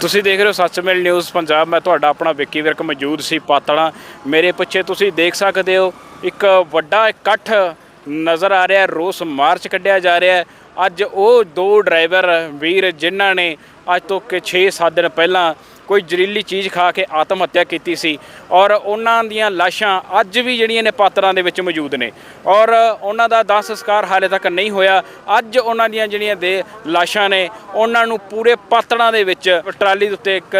ਤੁਸੀਂ ਦੇਖ ਰਹੇ ਹੋ ਸੱਚਮੇਲ ਨਿਊਜ਼ ਪੰਜਾਬ। ਮੈਂ ਤੁਹਾਡਾ ਆਪਣਾ ਵਿੱਕੀ ਵਿਰਕ ਮੌਜੂਦ ਸੀ ਪਾਤੜਾ ਮੇਰੇ ਪਿੱਛੇ ਤੁਸੀਂ ਦੇਖ ਸਕਦੇ ਹੋ, ਇੱਕ ਵੱਡਾ ਇਕੱਠ ਨਜ਼ਰ ਆ ਰਿਹਾ, ਰੋਸ ਮਾਰਚ ਕੱਢਿਆ ਜਾ ਰਿਹਾ ਅੱਜ ਉਹ ਦੋ ਡਰਾਈਵਰ ਵੀਰ ਜਿਨ੍ਹਾਂ ਨੇ ਅੱਜ ਤੋਂ ਕਿ 6-7 ਦਿਨ ਪਹਿਲਾਂ ਕੋਈ ਜ਼ਹਿਰੀਲੀ ਚੀਜ਼ ਖਾ ਕੇ ਆਤਮ ਹੱਤਿਆ ਕੀਤੀ ਸੀ ਔਰ ਉਹਨਾਂ ਦੀਆਂ ਲਾਸ਼ਾਂ ਅੱਜ ਵੀ ਜਿਹੜੀਆਂ ਨੇ ਪਾਤਰਾਂ ਦੇ ਵਿੱਚ ਮੌਜੂਦ ਨੇ ਔਰ ਉਹਨਾਂ ਦਾ ਦਾਹ ਸੰਸਕਾਰ ਹਾਲੇ ਤੱਕ ਨਹੀਂ ਹੋਇਆ। ਅੱਜ ਉਹਨਾਂ ਦੀਆਂ ਜਿਹੜੀਆਂ ਦੇ ਲਾਸ਼ਾਂ ਨੇ, ਉਹਨਾਂ ਨੂੰ ਪੂਰੇ ਪਾਤੜਾਂ ਦੇ ਵਿੱਚ ਟਰਾਲੀ ਦੇ ਉੱਤੇ ਇੱਕ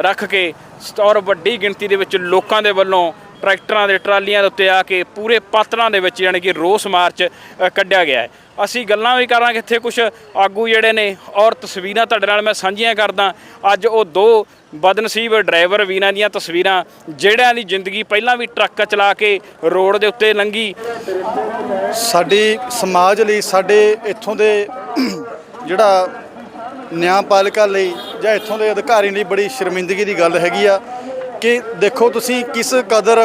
ਰੱਖ ਕੇ ਔਰ ਵੱਡੀ ਗਿਣਤੀ ਦੇ ਵਿੱਚ ਲੋਕਾਂ ਦੇ ਵੱਲੋਂ ਟਰੈਕਟਰਾਂ ਦੇ ਟਰਾਲੀਆਂ ਦੇ ਉੱਤੇ ਆ ਕੇ ਪੂਰੇ ਪਾਤਰਾਂ ਦੇ ਵਿੱਚ ਯਾਨੀ ਕਿ ਰੋਸ ਮਾਰਚ ਕੱਢਿਆ ਗਿਆ ਹੈ। ਅਸੀਂ ਗੱਲਾਂ ਵੀ ਕਰਾਂਗੇ ਇੱਥੇ ਕੁਝ ਆਗੂ ਜਿਹੜੇ ਨੇ ਔਰ ਤਸਵੀਰਾਂ ਤੁਹਾਡੇ ਨਾਲ ਮੈਂ ਸਾਂਝੀਆਂ ਕਰਦਾ। ਅੱਜ ਉਹ ਦੋ ਬਦਨਸੀਬ ਡਰਾਈਵਰ ਵੀਰਾਂ ਦੀਆਂ ਤਸਵੀਰਾਂ, ਜਿਹੜਿਆਂ ਦੀ ਜ਼ਿੰਦਗੀ ਪਹਿਲਾਂ ਵੀ ਟਰੱਕ ਚਲਾ ਕੇ ਰੋਡ ਦੇ ਉੱਤੇ ਲੰਘੀ। ਸਾਡੀ ਸਮਾਜ ਲਈ, ਸਾਡੇ ਇੱਥੋਂ ਦੇ ਜਿਹੜਾ ਨਿਆਂਪਾਲਿਕਾ ਲਈ ਜਾਂ ਇੱਥੋਂ ਦੇ ਅਧਿਕਾਰੀ ਲਈ ਬੜੀ ਸ਼ਰਮਿੰਦਗੀ ਦੀ ਗੱਲ ਹੈਗੀ ਆ ਕਿ ਦੇਖੋ ਤੁਸੀਂ ਕਿਸ ਕਦਰ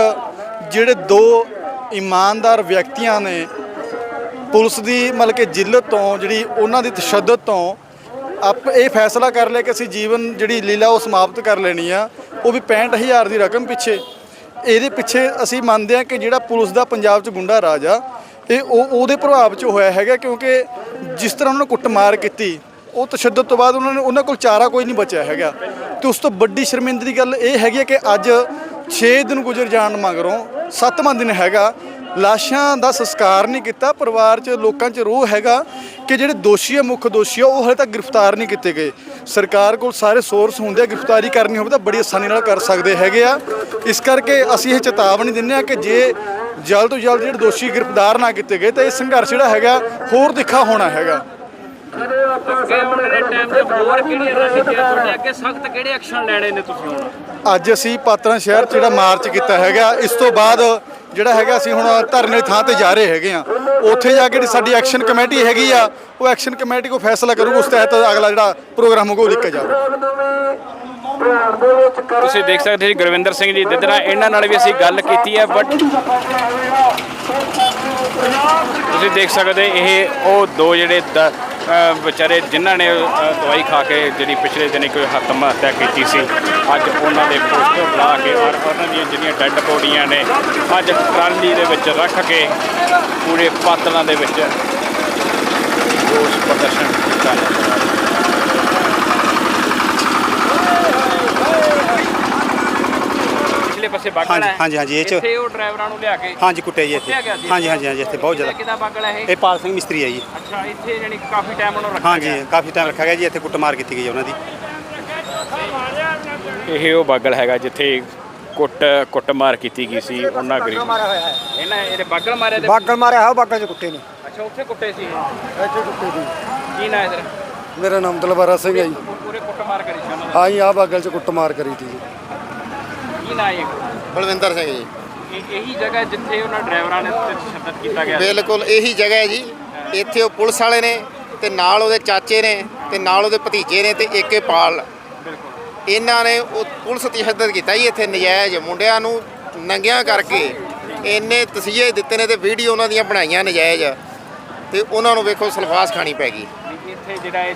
ਜਿਹੜੇ ਦੋ ਇਮਾਨਦਾਰ ਵਿਅਕਤੀਆਂ ਨੇ ਪੁਲਿਸ ਦੀ ਮਤਲਬ ਕਿ ਜਿੱਲਤ ਤੋਂ ਜਿਹੜੀ ਉਹਨਾਂ ਦੀ ਤਸ਼ੱਦਦ ਤੋਂ ਆਪ ਇਹ ਫੈਸਲਾ ਕਰ ਲਿਆ ਕਿ ਅਸੀਂ ਜੀਵਨ ਜਿਹੜੀ ਲੀਲਾ ਉਹ ਸਮਾਪਤ ਕਰ ਲੈਣੀ ਆ, ਉਹ ਵੀ 65000 ਦੀ ਰਕਮ ਪਿੱਛੇ। ਇਹਦੇ ਪਿੱਛੇ ਅਸੀਂ ਮੰਨਦੇ ਹਾਂ ਕਿ ਜਿਹੜਾ ਪੁਲਿਸ ਦਾ ਪੰਜਾਬ 'ਚ ਗੁੰਡਾ ਰਾਜ ਆ, ਇਹ ਉਹ, ਉਹਦੇ ਪ੍ਰਭਾਵ 'ਚ ਹੋਇਆ ਹੈਗਾ ਕਿਉਂਕਿ ਜਿਸ ਤਰ੍ਹਾਂ ਉਹਨਾਂ ਨੇ ਕੁੱਟਮਾਰ ਕੀਤੀ, ਉਹ ਤਸ਼ੱਦਦ ਤੋਂ ਬਾਅਦ ਉਹਨਾਂ ਨੇ, ਉਹਨਾਂ ਕੋਲ ਚਾਰਾ ਕੋਈ ਨਹੀਂ ਬਚਿਆ ਹੈਗਾ। ਤੇ ਉਸ ਤੋਂ ਵੱਡੀ ਸ਼ਰਮਿੰਦਗੀ ਗੱਲ ਇਹ ਹੈਗੀ ਹੈ ਕਿ ਅੱਜ 6 ਦਿਨ ਗੁਜ਼ਰ ਜਾਣ ਮਗਰੋਂ 7ਵਾਂ ਦਿਨ ਹੈਗਾ ਲਾਸ਼ਾਂ ਦਾ ਸੰਸਕਾਰ ਨਹੀਂ ਕੀਤਾ ਪਰਿਵਾਰ 'ਚ ਲੋਕਾਂ 'ਚ ਰੋਹ ਹੈਗਾ ਕਿ ਜਿਹੜੇ ਦੋਸ਼ੀ ਆ ਮੁੱਖ ਦੋਸ਼ੀ ਆ ਉਹ ਹਲੇ ਤੱਕ ਗ੍ਰਿਫਤਾਰ ਨਹੀਂ ਕੀਤੇ ਗਏ। ਸਰਕਾਰ ਕੋਲ ਸਾਰੇ ਸੋਰਸ ਹੁੰਦੇ ਆ ਗ੍ਰਿਫਤਾਰੀ ਕਰਨੀ ਹੋਵੇ ਤਾਂ ਬੜੀ ਆਸਾਨੀ ਨਾਲ ਕਰ ਸਕਦੇ ਹੈਗੇ ਆ। ਇਸ ਕਰਕੇ ਅਸੀਂ ਇਹ ਚੇਤਾਵਨੀ ਦਿੰਦੇ ਆ ਕਿ ਜੇ ਜਲਦ ਤੋਂ ਜਲਦ ਜਿਹੜੇ ਦੋਸ਼ੀ ਗ੍ਰਿਫਤਾਰ ਨਾ ਕੀਤੇ ਗਏ ਤਾਂ ਇਹ ਸੰਘਰਸ਼ ਜਿਹੜਾ ਹੈਗਾ ਹੋਰ ਤਿੱਖਾ ਹੋਣਾ ਹੈਗਾ। ਅੱਗੇ ਆਉਣ ਵਾਲੇ ਟਾਈਮ ਤੇ ਹੋਰ ਕਿਹੜੀਆਂ ਰਣਨੀਤੀਆਂ ਤੁਹਾਡੇ ਅੱਗੇ ਸਖਤ ਕਿਹੜੇ ਐਕਸ਼ਨ ਲੈਣੇ ਨੇ ਤੁਸੀਂ ਹੁਣ? ਅੱਜ ਅਸੀਂ ਪਾਤਰਾਂ ਸ਼ਹਿਰ 'ਚ ਜਿਹੜਾ ਮਾਰਚ ਕੀਤਾ ਹੈਗਾ ਇਸ ਤੋਂ ਬਾਅਦ ਜਿਹੜਾ ਹੈਗਾ ਅਸੀਂ ਹੁਣ ਧਰਨੇ ਥਾਂ ਤੇ ਜਾ ਰਹੇ ਹੈਗੇ ਆ। ਉੱਥੇ ਜਾ ਕੇ ਜਿਹੜੀ ਸਾਡੀ ਐਕਸ਼ਨ ਕਮੇਟੀ ਹੈਗੀ ਆ, ਉਹ ਐਕਸ਼ਨ ਕਮੇਟੀ ਕੋ ਫੈਸਲਾ ਕਰੂਗਾ, ਉਸ ਤਹਿਤ ਅਗਲਾ ਜਿਹੜਾ ਪ੍ਰੋਗਰਾਮ ਹੋਊਗਾ, ਉਹ ਲਿਖਿਆ ਜਾਊਗਾ ਤੁਸੀਂ ਦੇਖ ਸਕਦੇ ਜੀ, ਗੁਰਵਿੰਦਰ ਸਿੰਘ ਜੀ ਦਿੱਦਰਾ ਇਹਨਾਂ ਨਾਲ ਵੀ ਅਸੀਂ ਗੱਲ ਕੀਤੀ ਹੈ ਬਟ ਤੁਸੀਂ ਦੇਖ ਸਕਦੇ ਇਹ ਉਹ ਦੋ ਜਿਹੜੇ ਦ- ਵਿਚਾਰੇ ਜਿਨ੍ਹਾਂ ਨੇ ਦਵਾਈ ਖਾ ਕੇ ਜਿਹੜੀ ਪਿਛਲੇ ਦਿਨੀ ਕੋਈ ਹੱਤਮ ਹੱਤਿਆ ਕੀਤੀ ਸੀ, ਅੱਜ ਉਹਨਾਂ ਦੇ ਪੋਸਟਰ ਬਣਾ ਕੇ ਔਰ ਉਹਨਾਂ ਦੀਆਂ ਜਿਹੜੀਆਂ ਡੈੱਡ ਬੋਡੀਆਂ ਨੇ, ਅੱਜ ਟਰਾਲੀ ਦੇ ਵਿੱਚ ਰੱਖ ਕੇ ਪੂਰੇ ਪਾਤਲਾਂ ਦੇ ਵਿੱਚ ਰੋਸ ਪ੍ਰਦਰਸ਼ਨ ਕੀਤਾ ਜਾ ਰਿਹਾ ਹੈ। ਪਾਸੇ ਬਾਗਲ ਹਾਂਜੀ, ਹੈ। ਹਾਂਜੀ, ਹਾਂਜੀ, ਇਹ 'ਚ- ਇੱਥੇ ਉਹ ਡਰਾਈਵਰਾਂ ਨੂੰ ਲਿਆ ਕੇ ਹਾਂਜੀ ਕੁੱਟਿਆ ਜੀ ਇੱਥੇ। ਸੀ। ਹਾਂਜੀ ਹਾਂਜੀ ਹਾਂਜੀ ਇੱਥੇ ਬਹੁਤ ਜ਼ਿਆਦਾ। ਕਿਹਦਾ ਬਾਗਲ ਹੈ ਇਹ? ਇਹ ਪਾਲ ਸਿੰਘ ਮਿਸਤਰੀ ਹੈ ਜੀ। ਅੱਛਾ ਇੱਥੇ ਜਾਨੀ ਕਾਫੀ ਟਾਈਮ ਉਹਨੂੰ ਰੱਖਿਆ ਹਾਂਜੀ ਕਾਫੀ ਟਾਈਮ ਰੱਖਿਆ ਗਿਆ ਜੀ ਇੱਥੇ ਕੁੱਟਮਾਰ ਕੀਤੀ ਗਈ ਉਹਨਾਂ ਦੀ। ਇਹ ਉਹ ਬਾਗਲ ਹੈਗਾ ਜਿੱਥੇ ਕੁੱਟ ਕੁੱਟਮਾਰ ਕੀਤੀ ਗਈ ਸੀ ਉਹਨਾਂ ਗਰੀਬ ਇਹਨਾਂ ਇਹਦੇ ਬਾਗਲ ਮਾਰਿਆ ਤੇ ਬਾਗਲ ਮਾਰਿਆ ਹੋ ਬਾਗਲ ਚ ਕੁੱਟੇ ਨੇ। ਅੱਛਾ ਉੱਥੇ ਕੁੱਟੇ ਸੀ। ਇੱਥੇ ਕੁੱਟੇ ਦੀ ਕੀ ਨਾ ਇਧਰ ਮੇਰਾ ਨਾਮ ਦਲਬਾਰਾ ਸਿੰਘ ਹੈ ਜੀ। ਪੂਰੇ ਕੁੱਟਮਾਰ ਕਰੀ ਸੀ ਉਹਨਾਂ ਹਾਂ ਜੀ ਆ ਬਾਗਲ ਚ ਕੁੱਟਮਾਰ ਕਰੀ ਜੀ। ਦਾ ਕੀ ਨਾ ਇਹ? ਬਲਵਿੰਦਰ ਸਿੰਘ ਜੀ। ਇਹ ਇਹੀ ਜਗ੍ਹਾ ਜਿੱਥੇ ਉਹਨਾਂ ਡਰਾਈਵਰਾਂ ਨੇ ਉੱਤੇ ਤਸ਼ੱਦਦ ਕੀਤਾ ਗਿਆ ਸੀ। ਬਿਲਕੁਲ ਇਹੀ ਜਗ੍ਹਾ ਹੈ ਜੀ। ਇੱਥੇ ਉਹ ਪੁਲਿਸ ਵਾਲੇ ਨੇ ਤੇ ਨਾਲ ਉਹਦੇ ਚਾਚੇ ਨੇ ਤੇ ਨਾਲ ਉਹਦੇ ਭਤੀਜੇ ਨੇ ਤੇ ਏਕੇ ਪਾਲ। ਇਹਨਾਂ ਨੇ ਉਹ ਪੁਲਿਸ ਤਸ਼ੱਦਦ ਕੀਤਾ ਜੀ ਇੱਥੇ ਨਜਾਇਜ਼ ਮੁੰਡਿਆਂ ਨੂੰ ਨੰਗਿਆਂ ਕਰਕੇ। ਇੰਨੇ ਤਸੀਹੇ ਦਿੱਤੇ ਨੇ ਤੇ ਵੀਡੀਓ ਉਹਨਾਂ ਦੀਆਂ ਬਣਾਈਆਂ ਨਜਾਇਜ਼। ਤੇ ਉਹਨਾਂ ਨੂੰ ਵੇਖੋ ਸਲਫਾਸ ਖਾਣੀ ਪੈ ਗਈ। ਇੱਥੇ ਜਿਹੜਾ ਇਹ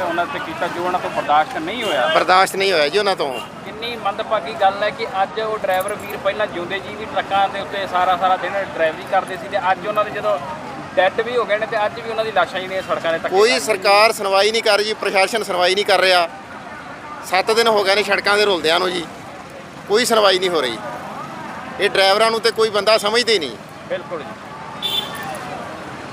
ਉਹਨਾਂ ਤੇ ਕੀਤਾ ਜੋ ਉਹਨਾਂ ਤੋਂ ਬਰਦਾਸ਼ਤ ਨਹੀਂ ਹੋਇਆ। ਬਰਦਾਸ਼ਤ ਨਹੀਂ ਹੋਇਆ ਜੀ ਉਹਨਾਂ ਤੋਂ। ਕਿੰਨੀ ਮੰਦਭਾਗੀ ਗੱਲ ਹੈ ਕਿ ਅੱਜ ਉਹ ਡਰਾਈਵਰ ਵੀਰ ਪਹਿਲਾਂ ਜਿਉਂਦੇ ਜੀ ਵੀ ਟਰੱਕਾਂ ਦੇ ਉੱਤੇ ਸਾਰਾ ਸਾਰਾ ਦਿਨ ਡਰਾਈਵਰੀ ਕਰਦੇ ਸੀ ਤੇ ਅੱਜ ਉਹਨਾਂ ਦੇ ਜਦੋਂ ਡੈੱਡ ਵੀ ਹੋ ਗਏ ਨੇ ਤੇ ਅੱਜ ਵੀ ਉਹਨਾਂ ਦੀ ਲਾਸ਼ਾਂ ਜਿਹੜੀਆਂ ਸੜਕਾਂ ਦੇ ਧੱਕੇ ਕੋਈ। ਸਰਕਾਰ ਸੁਣਵਾਈ ਨਹੀਂ ਕਰ ਰਹੀ ਪ੍ਰਸ਼ਾਸਨ ਸੁਣਵਾਈ ਨਹੀਂ ਕਰ ਰਿਹਾ। 7 ਦਿਨ ਹੋ ਗਏ ਨੇ ਸੜਕਾਂ ਦੇ ਰੁਲਦਿਆਂ ਨੂੰ ਜੀ। ਕੋਈ ਸੁਣਵਾਈ ਨਹੀਂ ਹੋ ਰਹੀ। ਇਹ ਡਰਾਈਵਰਾਂ ਨੂੰ ਤੇ ਕੋਈ ਬੰਦਾ ਸਮਝਦੇ ਨਹੀਂ। ਬਿਲਕੁਲ ਜੀ।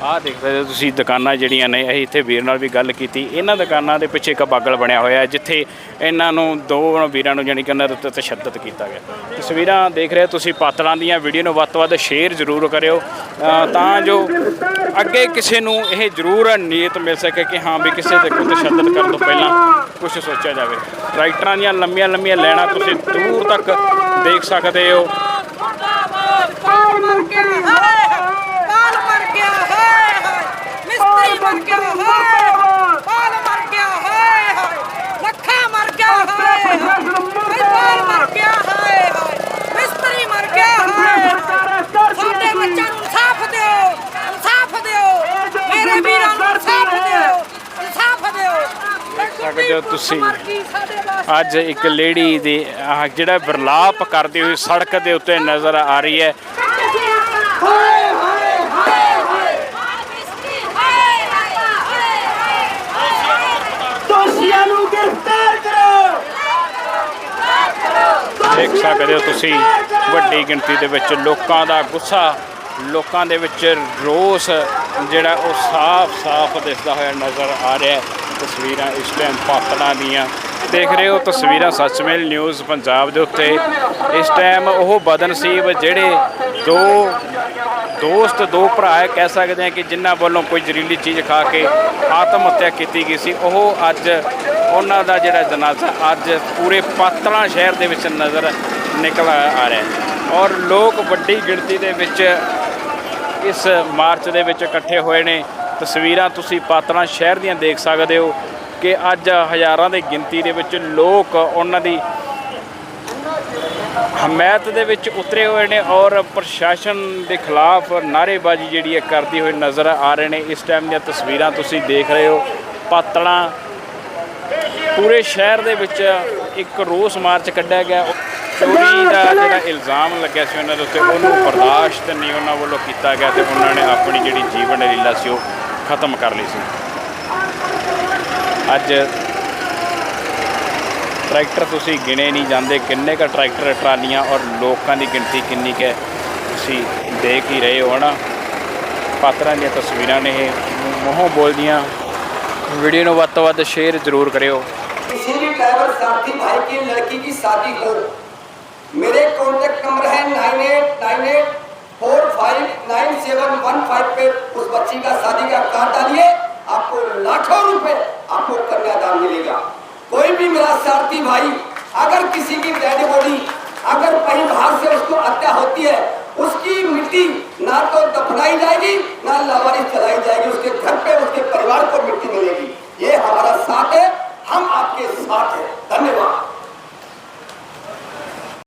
ਆਹ ਦੇਖ ਸਕਦੇ ਹੋ ਤੁਸੀਂ ਦੁਕਾਨਾਂ ਜਿਹੜੀਆਂ ਨੇ, ਅਸੀਂ ਇੱਥੇ ਵੀਰ ਨਾਲ ਵੀ ਗੱਲ ਕੀਤੀ। ਇਹਨਾਂ ਦੁਕਾਨਾਂ ਦੇ ਪਿੱਛੇ ਇੱਕ ਬਾਗਲ ਬਣਿਆ ਹੋਇਆ ਹੈ, ਜਿੱਥੇ ਇਹਨਾਂ ਨੂੰ ਦੋ ਵੀਰਾਂ ਨੂੰ ਜਾਣੀ ਕਿ ਉਹਨਾਂ ਦੇ ਉੱਤੇ ਤਸ਼ੱਦਦ ਕੀਤਾ ਗਿਆ। ਤਸਵੀਰਾਂ ਦੇਖ ਰਹੇ ਹੋ ਤੁਸੀਂ, ਪਾਤਲਾਂ ਦੀਆਂ ਵੀਡੀਓ ਨੂੰ ਵੱਧ ਤੋਂ ਵੱਧ ਸ਼ੇਅਰ ਜ਼ਰੂਰ ਕਰਿਓ। ਤਾਂ ਜੋ ਅੱਗੇ ਕਿਸੇ ਨੂੰ ਇਹ ਜ਼ਰੂਰ ਨੀਅਤ ਮਿਲ ਸਕੇ ਕਿ ਹਾਂ ਵੀ ਕਿਸੇ ਦੇ ਕੋਈ ਤਸ਼ੱਦਦ ਕਰਨ ਤੋਂ ਪਹਿਲਾਂ ਕੁਝ ਸੋਚਿਆ ਜਾਵੇ। ਟਰੈਕਟਰਾਂ ਦੀਆਂ ਲੰਮੀਆਂ ਲੰਮੀਆਂ ਲੈਣਾ ਤੁਸੀਂ ਦੂਰ ਤੱਕ ਦੇਖ ਸਕਦੇ ਹੋ ਪਾਲ ਮਰ ਗਿਆ ਹਾਏ ਪਾਲ ਮਰ ਗਿਆ ਹਾਏ ਹਾਏ ਮਿਸਤਰੀ ਮਰ ਗਿਆ ਹਾਏ ਪਾਲ ਮਰ ਗਿਆ ਹਾਏ ਹਾਏ। ਲੱਖਾ ਮਰ ਗਿਆ ਹਾਏ ਹਾਏ। ਪਾਲ ਮਰ ਗਿਆ ਹਾਏ ਹਾਏ। ਮਿਸਤਰੀ ਮਰ ਗਿਆ ਹਾਏ ਸਾਡੇ ਬੱਚਿਆਂ ਨੂੰ ਇਨਸਾਫ ਦਿਓ ਇਨਸਾਫ ਦਿਓ। ਮੇਰੇ ਵੀਰਾਂ ਨੂੰ ਇਨਸਾਫ ਦਿਓ ਇਨਸਾਫ ਦਿਓ। ਸਕਦੇ ਹੋ ਤੁਸੀਂ। ਮਰ ਗਈ ਸਾਡੇ ਵਾਸਤੇ। ਅੱਜ ਇੱਕ ਲੇਡੀ ਦੀ ਜਿਹੜਾ ਵਿਰਲਾਪ ਕਰਦੀ ਹੋਈ ਸੜਕ ਦੇ ਉੱਤੇ ਨਜ਼ਰ ਆ ਰਹੀ ਹੈ ਹਾਏ ਹਾਏ ਹਾਏ ਹਾਏ ਹਾਏ ਹਾਏ ਦੋਸ਼ੀਆਂ ਨੂੰ ਗ੍ਰਿਫਤਾਰ ਕਰੋ ਦੇਖ ਸਕਦੇ ਹੋ ਤੁਸੀਂ। ਵੱਡੀ ਗਿਣਤੀ ਦੇ ਵਿੱਚ ਲੋਕਾਂ ਦਾ ਗੁੱਸਾ, ਲੋਕਾਂ ਦੇ ਵਿੱਚ ਰੋਸ, ਜਿਹੜਾ ਉਹ ਸਾਫ਼-ਸਾਫ਼ ਦਿਸਦਾ ਹੋਇਆ ਨਜ਼ਰ ਆ ਰਿਹਾ ਹੈ। ਤਸਵੀਰਾਂ ਇਸ ਟਾਈਮ ਪਾਤੜਾਂ ਦੀਆਂ। ਦੇਖ ਰਹੇ ਹੋ ਤਸਵੀਰਾਂ ਸੱਚਮੇਲ ਨਿਊਜ਼ ਪੰਜਾਬ ਦੇ ਉੱਤੇ। ਇਸ ਟਾਈਮ ਉਹ ਬਦਨਸੀਬ ਜਿਹੜੇ ਦੋ ਦੋਸਤ, ਦੋ ਭਰਾ ਹੈ ਕਹਿ ਸਕਦੇ ਹਾਂ ਕਿ ਜਿਨ੍ਹਾਂ ਵੱਲੋਂ ਕੋਈ ਜ਼ਹਿਰੀਲੀ ਚੀਜ਼ ਖਾ ਕੇ ਆਤਮ ਹੱਤਿਆ ਕੀਤੀ ਗਈ ਸੀ, ਉਹ ਅੱਜ ਉਹਨਾਂ ਦਾ ਜਿਹੜਾ ਜਨਾਜ਼ਾ ਅੱਜ ਪੂਰੇ ਪਾਤਲਾ ਸ਼ਹਿਰ ਦੇ ਵਿੱਚ ਨਜ਼ਰ ਨਿਕਲ ਆ ਰਿਹਾ ਹੈ। ਔਰ ਲੋਕ ਵੱਡੀ ਗਿਣਤੀ ਦੇ ਵਿੱਚ ਇਸ ਮਾਰਚ ਦੇ ਵਿੱਚ ਇਕੱਠੇ ਹੋਏ ਨੇ। ਤਸਵੀਰਾਂ ਤੁਸੀਂ ਪਾਤਲਾ ਸ਼ਹਿਰ ਦੀਆਂ ਦੇਖ ਸਕਦੇ ਹੋ ਕਿ ਅੱਜ ਹਜ਼ਾਰਾਂ ਦੀ ਗਿਣਤੀ ਦੇ ਵਿੱਚ ਲੋਕ ਉਹਨਾਂ ਦੀ ਹਮਾਇਤ ਦੇ ਵਿੱਚ ਉਤਰੇ ਹੋਏ ਨੇ ਔਰ ਪ੍ਰਸ਼ਾਸਨ ਦੇ ਖਿਲਾਫ ਨਾਅਰੇਬਾਜ਼ੀ ਜਿਹੜੀ ਹੈ ਕਰਦੀ ਹੋਈ ਨਜ਼ਰ ਆ ਰਹੇ ਨੇ। ਇਸ ਟਾਈਮ ਦੀਆਂ ਤਸਵੀਰਾਂ ਤੁਸੀਂ ਦੇਖ ਰਹੇ ਹੋ। ਪਾਤੜਾਂ ਪੂਰੇ ਸ਼ਹਿਰ ਦੇ ਵਿੱਚ ਇੱਕ ਰੋਸ ਮਾਰਚ ਕੱਢਿਆ ਗਿਆ। ਚੋਰੀ ਦਾ ਜਿਹੜਾ ਇਲਜ਼ਾਮ ਲੱਗਿਆ ਸੀ ਉਹਨਾਂ ਦੇ ਉੱਤੇ, ਉਹਨੂੰ ਬਰਦਾਸ਼ਤ ਨਹੀਂ ਉਹਨਾਂ ਵੱਲੋਂ ਕੀਤਾ ਗਿਆ ਤੇ ਉਹਨਾਂ ਨੇ ਆਪਣੀ ਜਿਹੜੀ ਜੀਵਨ ਲੀਲਾ ਸੀ ਉਹ ਖਤਮ ਕਰ ਲਈ ਸੀ। ਅੱਜ ਟਰੈਕਟਰ ਤੁਸੀਂ ਗਿਣੇ ਨਹੀਂ ਜਾਂਦੇ ਕਿੰਨੇ ਕ ਟਰੈਕਟਰ ਟਰਾਲੀਆਂ ਔਰ ਲੋਕਾਂ ਦੀ ਗਿਣਤੀ ਕਿੰਨੀ ਕੁ ਹੈ ਤੁਸੀਂ ਦੇਖ ਹੀ ਰਹੇ ਹੋ ਨਾ ਪਾਤਰਾਂ ਦੀਆਂ ਤਸਵੀਰਾਂ ਨੇ ਇਹ ਮੂੰਹੋਂ ਬੋਲਦੀਆਂ ਵੀਡੀਓ ਨੂੰ ਵੱਧ ਤੋਂ ਵੱਧ ਸ਼ੇਅਰ ਜ਼ਰੂਰ ਕਰਿਓ किसी भी ड्राइवर साथी भाई की लड़की की शादी हो मेरे कॉन्टेक्ट नंबर है nine eight nine eight four five nine seven one five पे उस बच्ची का शादी का कार्ड डालिए आपको लाखों रुपए आपको कन्यादान मिलेगा कोई भी मेरा साथी भाई अगर किसी की डेड बॉडी अगर कहीं बाहर से उसको हत्या होती है उसकी मिट्टी